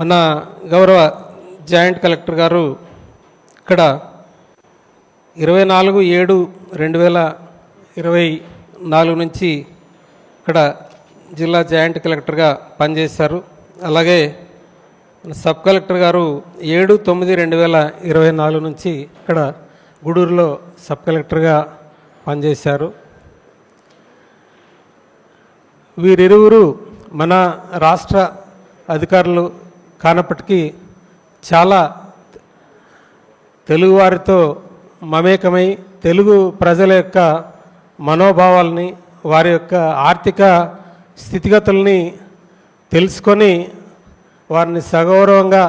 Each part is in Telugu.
మన గౌరవ జాయింట్ కలెక్టర్ గారు ఇక్కడ ఇరవై నాలుగు ఏడు రెండు వేల ఇరవై నాలుగు నుంచి ఇక్కడ జిల్లా జాయింట్ కలెక్టర్గా పనిచేశారు. అలాగే సబ్ కలెక్టర్ గారు ఏడు తొమ్మిది రెండు వేల ఇరవై నాలుగు నుంచి ఇక్కడ గూడూరులో సబ్ కలెక్టర్గా పనిచేశారు. వీరిరువురు మన రాష్ట్ర అధికారులు కానప్పటికీ చాలా తెలుగువారితో మమేకమై తెలుగు ప్రజల యొక్క మనోభావాల్ని వారి యొక్క ఆర్థిక స్థితిగతుల్ని తెలుసుకొని వారిని సగౌరవంగా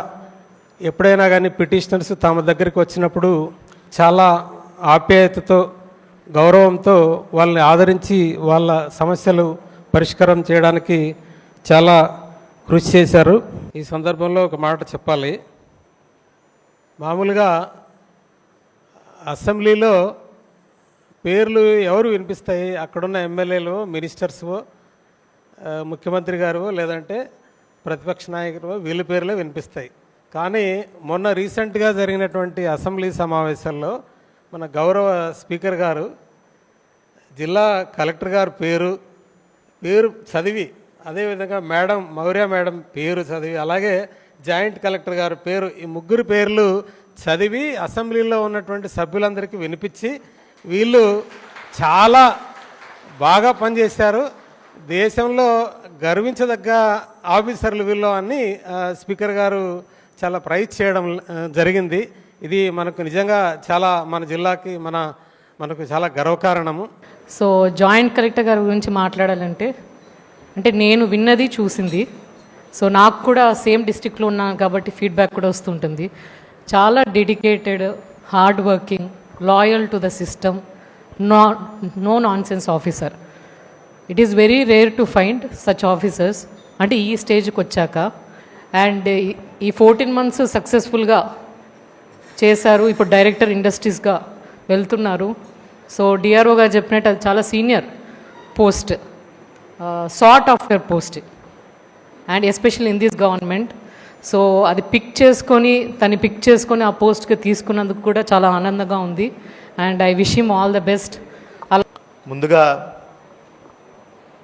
ఎప్పుడైనా కానీ పిటిషనర్స్ తమ దగ్గరికి వచ్చినప్పుడు చాలా ఆప్యాయతతో గౌరవంతో వాళ్ళని ఆదరించి వాళ్ళ సమస్యలు పరిష్కారం చేయడానికి చాలా కృషి చేశారు. ఈ సందర్భంలో ఒక మాట చెప్పాలి. మామూలుగా అసెంబ్లీలో పేర్లు ఎవరు వినిపిస్తాయి? అక్కడున్న ఎమ్మెల్యేలు మినిస్టర్స్ ముఖ్యమంత్రి గారు లేదంటే ప్రతిపక్ష నాయకులు వీళ్ళ పేర్లే వినిపిస్తాయి. కానీ మొన్న రీసెంట్గా జరిగినటువంటి అసెంబ్లీ సమావేశాల్లో మన గౌరవ స్పీకర్ గారు జిల్లా కలెక్టర్ గారు పేరు పేరు చదివి అదేవిధంగా మేడం మౌర్య మేడం పేరు చదివి అలాగే జాయింట్ కలెక్టర్ గారి పేరు ఈ ముగ్గురు పేర్లు చదివి అసెంబ్లీలో ఉన్నటువంటి సభ్యులందరికీ వినిపించి వీళ్ళు చాలా బాగా పనిచేశారు. దేశంలో గర్వించదగ్గ ఆఫీసర్లు వీళ్ళు అని స్పీకర్ గారు చాలా ప్రైజ్ చేయడం జరిగింది. ఇది మనకు నిజంగా చాలా మన జిల్లాకి మన మనకు చాలా గర్వకారణము. సో జాయింట్ కలెక్టర్ గారి గురించి మాట్లాడాలంటే అంటే నేను విన్నది చూసింది. సో నాకు కూడా సేమ్ డిస్టిక్లో ఉన్నాను కాబట్టి ఫీడ్బ్యాక్ కూడా వస్తుంటుంది. చాలా dedicated hard working loyal to the system no no nonsense officer. It is very rare to find such officers అంటే ఈ స్టేజ్కి వచ్చాక. అండ్ ఈ ఫోర్టీన్ మంత్స్ సక్సెస్ఫుల్గా చేశారు. ఇప్పుడు డైరెక్టర్ ఇండస్ట్రీస్గా వెళ్తున్నారు. సో డిఆర్ఓ గారు చెప్పినట్టు అది చాలా senior post. Sort after post and especial in this government so అది పిక్ చేసుకొని తను పిక్ చేసుకొని ఆ పోస్ట్కి తీసుకున్నందుకు కూడా చాలా ఆనందంగా ఉంది. And I wish him all the best అలా ముందుగా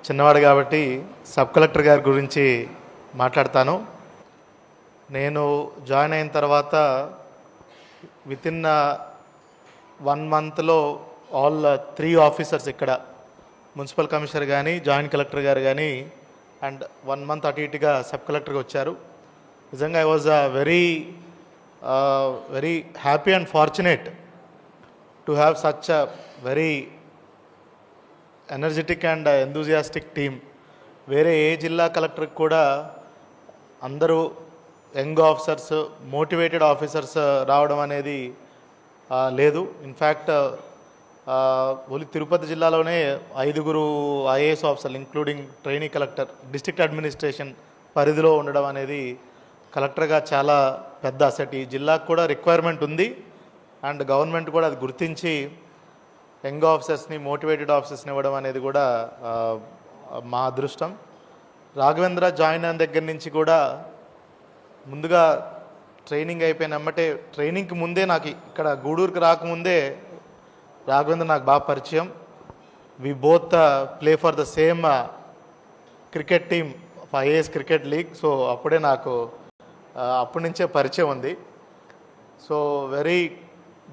చిన్నవాడు కాబట్టి సబ్ కలెక్టర్ గారి గురించి మాట్లాడతాను. నేను జాయిన్ అయిన తర్వాత వితిన్ వన్ మంత్లో ఆల్ త్రీ ఆఫీసర్స్ ఇక్కడ మున్సిపల్ కమిషనర్ కానీ జాయింట్ కలెక్టర్ గారు కానీ అండ్ వన్ మంత్ అటు ఇటుగా సబ్ కలెక్టర్గా వచ్చారు. నిజంగా I was very very happy and fortunate to have such a very energetic and enthusiastic team. వేరే ఏ జిల్లా కలెక్టర్కి కూడా అందరూ యంగ్ ఆఫీసర్స్ మోటివేటెడ్ ఆఫీసర్స్ రావడం అనేది లేదు. ఇన్ఫ్యాక్ట్ ఓన్లీ తిరుపతి జిల్లాలోనే ఐదుగురు ఐఏఎస్ ఆఫీసర్లు including training collector district administration పరిధిలో ఉండడం అనేది కలెక్టర్గా చాలా పెద్ద అసెట్ ఈ జిల్లాకు కూడా రిక్వైర్మెంట్ ఉంది. అండ్ గవర్నమెంట్ కూడా అది గుర్తించి యంగ్ ఆఫీసర్స్ని మోటివేటెడ్ ఆఫీసర్స్ని ఇవ్వడం అనేది కూడా మా అదృష్టం. రాఘవేంద్ర జాయిన్ అయిన దగ్గర నుంచి కూడా ముందుగా ట్రైనింగ్ అయిపోయిన అమ్మటే ట్రైనింగ్కి ముందే నాకు ఇక్కడ గూడూరుకి రాకముందే రాఘవేంద్ర నాకు బాగా పరిచయం. We both play for the same cricket team IAS cricket league so అప్పుడే నాకు uh, అప్పటి నుంచే పరిచయం ఉంది. So very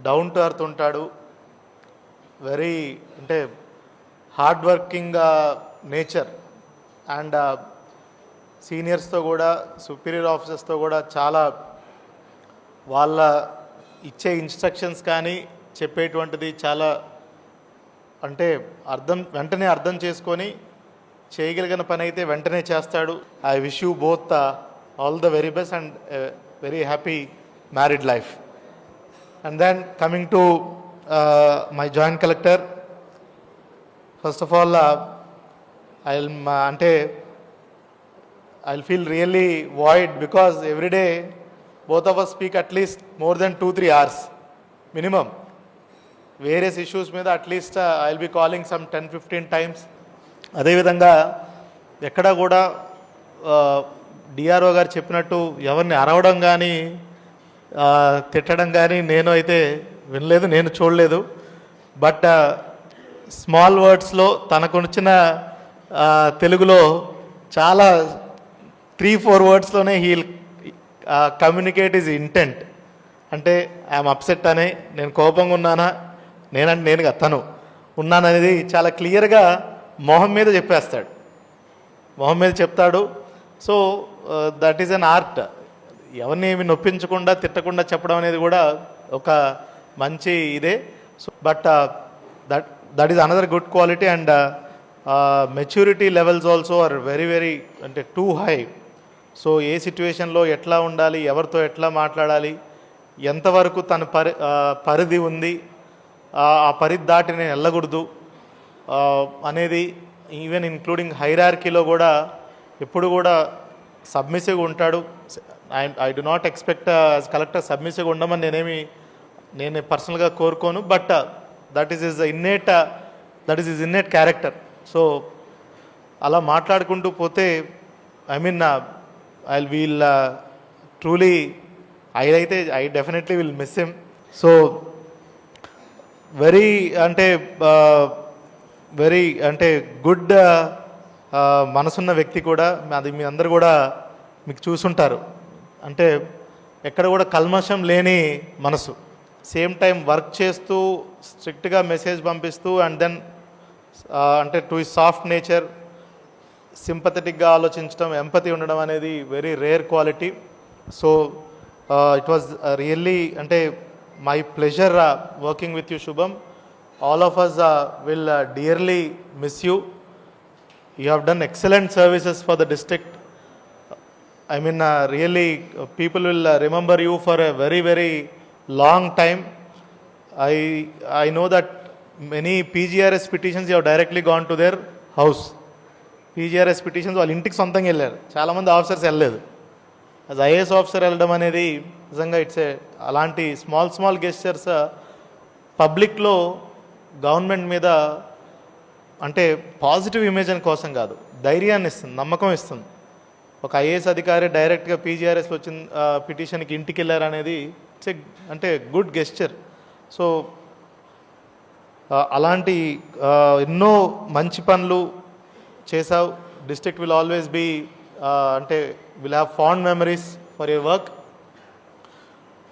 down to earth ఉంటాడు. వెరీ అంటే హార్డ్ వర్కింగ్ నేచర్ అండ్ సీనియర్స్తో కూడా సుపీరియర్ ఆఫీసర్స్తో కూడా చాలా వాళ్ళ ఇచ్చే ఇన్స్ట్రక్షన్స్ కానీ చెప్పేటువంటిది చాలా అంటే అర్థం వెంటనే అర్థం చేసుకొని చేయగలిగిన పని అయితే వెంటనే చేస్తాడు. I wish you both all the very best and very happy married life and then coming to my joint collector first of all I అంటే I feel really void because everyday both of us speak at least more than two three hours minimum various issues మీద at least I will be calling some ten fifteen times అదేవిధంగా ఎక్కడ కూడా uh, డిఆర్ఓ గారు చెప్పినట్టు ఎవరిని అరవడం కానీ uh, తిట్టడం కానీ నేను అయితే వినలేదు నేను చూడలేదు. బట్ స్మాల్ వర్డ్స్లో తనకు వచ్చిన తెలుగులో చాలా త్రీ ఫోర్ వర్డ్స్లోనే హీల్ కమ్యూనికేట్ ఈజ్ ఇంటెంట్ అంటే ఐఎమ్ అప్సెట్ అని నేను కోపంగా ఉన్నానా? నేనంటే నేను తను. ఉన్నాననేది చాలా క్లియర్గా మొహం మీద చెప్పేస్తాడు. మొహం మీద చెప్తాడు. So that is an art ఎవరిని ఏమి నొప్పించకుండా తిట్టకుండా చెప్పడం అనేది కూడా ఒక మంచి ఇదే. So but that that is another good quality and maturity levels also are very very అంటే టూ హై సో ఏ సిచ్యువేషన్లో ఎట్లా ఉండాలి ఎవరితో ఎట్లా మాట్లాడాలి ఎంతవరకు తన పరి పరిధి ఉంది ఆ పరిధి దాటి నేను వెళ్ళకూడదు. అనేది ఈవెన్ ఇంక్లూడింగ్ హైరార్కీలో కూడా ఎప్పుడు కూడా సబ్మిసివ్గా ఉంటాడు. I I do not expect as collector సబ్మిసివ్గా ఉండమని నేనేమి నేను పర్సనల్గా కోరుకోను. But that is is innate that is is innate character. So అలా మాట్లాడుకుంటూ పోతే I mean I will truly I అయితే I definitely will miss him. So very అంటే వెరీ అంటే గుడ్ మనసున్న వ్యక్తి కూడా అది మీ అందరు కూడా మీకు చూసుంటారు. అంటే ఎక్కడ కూడా కల్మషం లేని మనసు. సేమ్ టైం వర్క్ చేస్తూ స్ట్రిక్ట్గా మెసేజ్ పంపిస్తూ అండ్ దెన్ అంటే టు ఈ సాఫ్ట్ నేచర్ సింపథెటిక్గా ఆలోచించడం ఎంపతి ఉండడం అనేది very rare quality. So it was really అంటే my pleasure working with you Shubham all of us will dearly miss you you have done excellent services for the district I mean, uh, really, uh, people will uh, remember you for a very, very long time. I I know that many PGRS petitions you have directly gone to their house. PGRS petitions వాళ్ళ ఇంటికి సొంతంగా వెళ్ళారు చాలామంది ఆఫీసర్స్ వెళ్ళలేదు యాజ్ ఐఏఎస్ ఆఫీసర్ వెళ్ళడం అనేది నిజంగా ఇట్స్ ఏ అలాంటి స్మాల్ స్మాల్ గెస్చర్స్ పబ్లిక్లో గవర్నమెంట్ మీద అంటే పాజిటివ్ ఇమేజ్ అని కోసం కాదు. ధైర్యాన్ని ఇస్తుంది నమ్మకం ఇస్తుంది. ఒక ఐఏఎస్ అధికారి డైరెక్ట్గా పీజీఆర్ఎస్ వచ్చిన పిటిషన్కి ఇంటికి వెళ్ళారనేది ఇట్స్ ఏ అంటే గుడ్ గెస్చర్ సో అలాంటి ఎన్నో మంచి పనులు చేసావు డిస్ట్రిక్ట్ విల్ ఆల్వేస్ బీ అంటే will have fond memories for your work.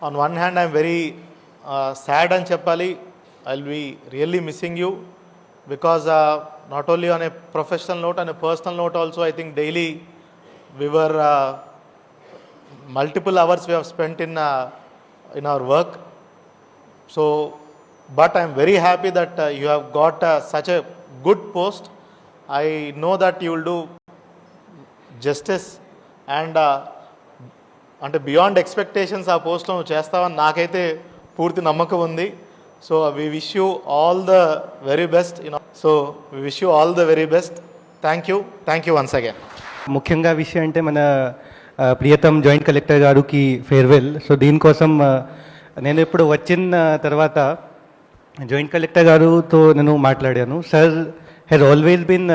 On one hand, I'm very uh, sad and chappali. I'll be really missing you because uh, not only on a professional note, on a personal note also, I think daily we were uh, multiple hours we have spent in, uh, in our work. So, but I'm very happy that uh, you have got uh, such a good post. I know that you will do justice and అంటే బియాండ్ ఎక్స్పెక్టేషన్స్ ఆ పోస్ట్లో నువ్వు చేస్తావని నాకైతే పూర్తి నమ్మకం ఉంది. So we wish you all the very best you know so we wish you all the very best thank you thank you once again ముఖ్యంగా విషయం అంటే మన ప్రియతం జాయింట్ కలెక్టర్ గారికి ఫేర్వెల్. సో దీనికోసం నేను ఇప్పుడు వచ్చిన తర్వాత జాయింట్ కలెక్టర్ గారుతో నేను మాట్లాడాను. Sir has always been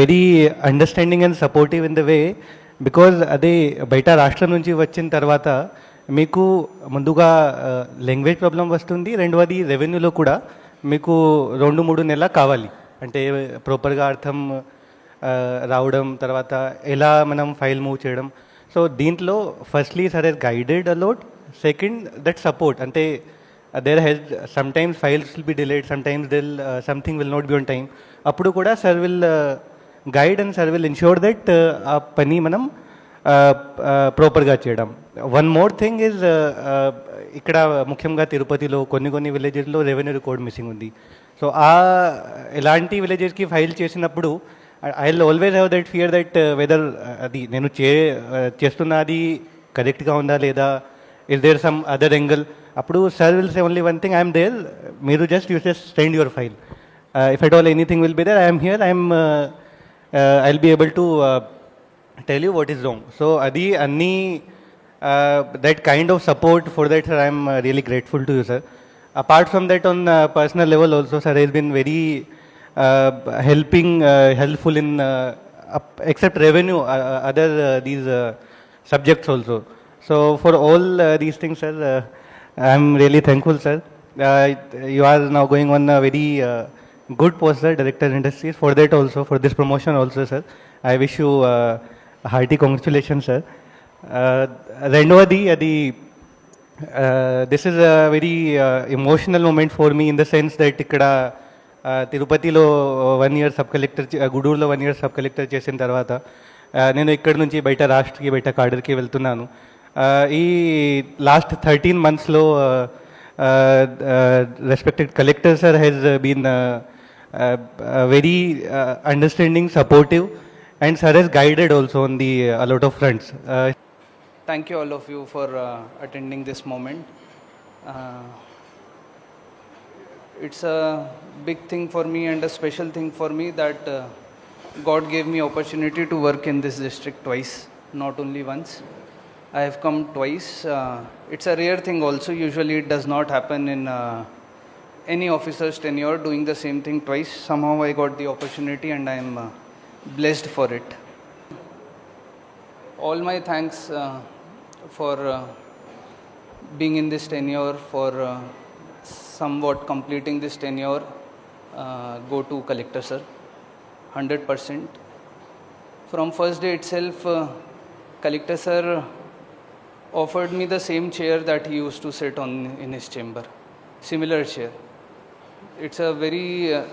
very understanding and supportive in the way because అదే బయట రాష్ట్రం నుంచి వచ్చిన తర్వాత మీకు ముందుగా లాంగ్వేజ్ ప్రాబ్లం వస్తుంది. రెండవది రెవెన్యూలో కూడా మీకు రెండు మూడు నెలల కావాలి. అంటే ప్రాపర్గా అర్థం రావడం తర్వాత ఎలా మనం ఫైల్ మూవ్ చేయడం. సో దీంట్లో firstly sir has guided a lot second that support అంటే their health sometimes files will be delayed sometimes till something will not be on time అప్పుడు కూడా sir will guide and sir will ensure that ఆ పని మనం ప్రాపర్గా చేయడం. వన్ మోర్ థింగ్ ఇస్ ఇక్కడ ముఖ్యంగా తిరుపతిలో కొన్ని కొన్ని విలేజెస్లో రెవెన్యూ రికార్డ్ మిస్సింగ్ ఉంది. సో ఆ ఎలాంటి విలేజెస్కి ఫైల్ చేసినప్పుడు I will always have that fear that whether అది నేను చే చేస్తున్నది కరెక్ట్గా ఉందా లేదా is there some other angle అప్పుడు sir will say only one thing I'm there మీరు just you just send your file if at all anything will be there I'm here I'm Uh, I'll be able to uh, tell you what is wrong. So Adi, Anni, uh, that kind of support for that, sir, I'm really grateful to you, sir. Apart from that, on personal level also, sir, has been very helping, helpful in except revenue, other these subjects also. So for all uh, these things, sir, uh, I'm really thankful, sir. Uh, you are now going on a very good post, sir, Director Industries. For that also, for this promotion also, sir, I wish you uh, hearty congratulations, sir. Uh, రెండవది అది this is a very emotional moment for me in the sense that ఇక్కడ uh, తిరుపతిలో వన్ ఇయర్ సబ్ కలెక్టర్ గుడూరులో వన్ ఇయర్ సబ్ కలెక్టర్ చేసిన తర్వాత uh, నేను ఇక్కడ నుంచి బయట రాష్ట్రకి బయట కాడర్కి వెళ్తున్నాను uh, ఈ లాస్ట్ థర్టీన్ మంత్స్లో respected collector sir has been Uh, uh, very uh, understanding, supportive, and sir has guided also on the a lot of fronts. Thank you all of you for attending this moment. it's a big thing for me and a special thing for me that God gave me opportunity to work in this district twice, not only once. I have come twice. Uh, it's a rare thing also. Usually it does not happen in uh, any officer's tenure doing the same thing twice. Somehow I got the opportunity and I am uh, blessed for it all my thanks uh, for uh, being in this tenure, for uh, somewhat completing this tenure, uh, go to collector sir, 100%. From first day itself, uh, collector sir offered me the same chair that he used to sit on in his chamber, similar chair. It's a very uh,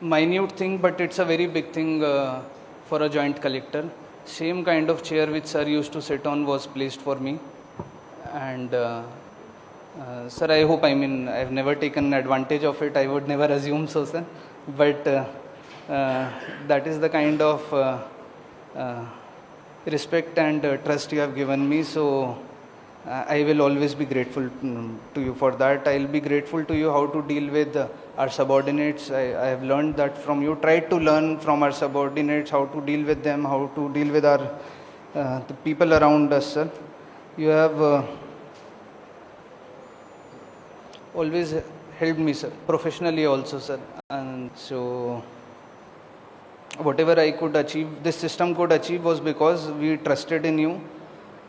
minute thing, but it's a very big thing uh, for a joint collector. Same kind of chair which sir used to sit on was placed for me. And uh, uh, sir, I hope, I mean, I've never taken advantage of it. I would never assume so, sir. But uh, uh, that is the kind of respect and trust you have given me. So I will always be grateful to you for that. I'll be grateful to you how to deal with our subordinates. I, I have learned that from you. Tried to learn from our subordinates how to deal with them, how to deal with our uh, the people around us, sir. You have uh, always helped me, sir, professionally also, sir. And so whatever I could achieve, this system could achieve was because we trusted in you.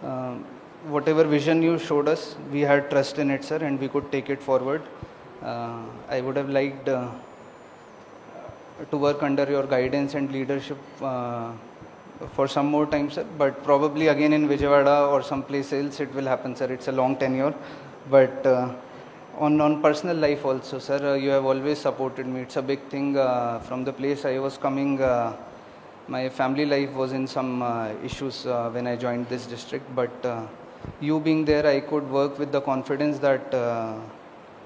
Uh, whatever vision you showed us, we had trust in it, sir, and we could take it forward. Uh, I would have liked uh, to work under your guidance and leadership uh, for some more time, sir. But probably again in Vijayawada or someplace else, it will happen, sir. It's a long tenure, but. Uh, on, on personal life also, sir, uh, you have always supported me. It's a big thing. Uh, from the place I was coming, my family life was in some issues when I joined this district. But you being there, I could work with the confidence that uh,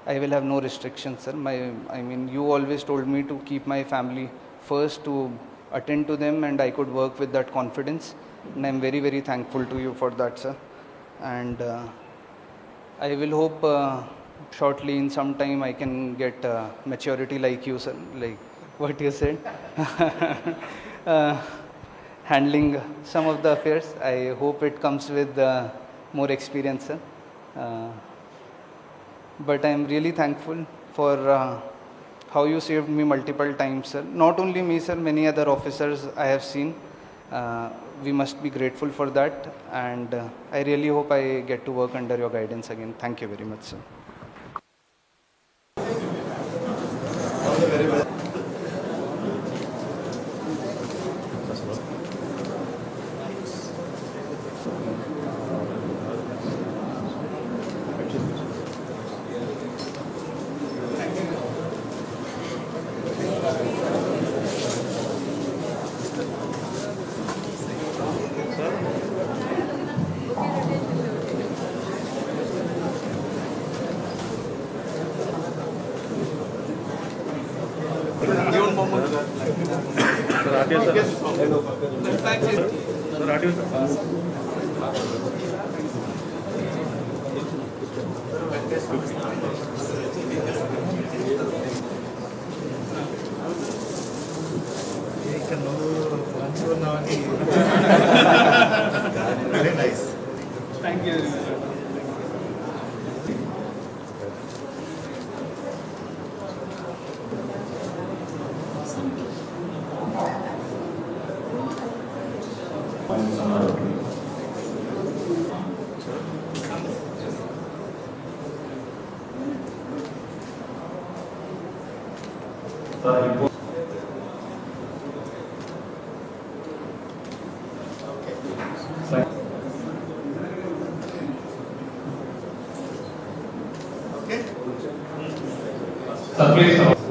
I will have no restrictions, sir. My, I mean, you always told me to keep my family first, to attend to them, and I could work with that confidence. And I'm very, very thankful to you for that, sir. And uh, I will hope uh, shortly in some time I can get uh, maturity like you, sir, like what you said. uh, handling some of the affairs. I hope it comes with uh, more experience. Uh, but I am really thankful for uh, how you saved me multiple times, sir. Not only me, sir, many other officers I have seen. Uh, we must be grateful for that, and uh, I really hope I get to work under your guidance again. Thank you very much, sir. RTO ఇక్కడ నువ్వు very nice thank you Amém.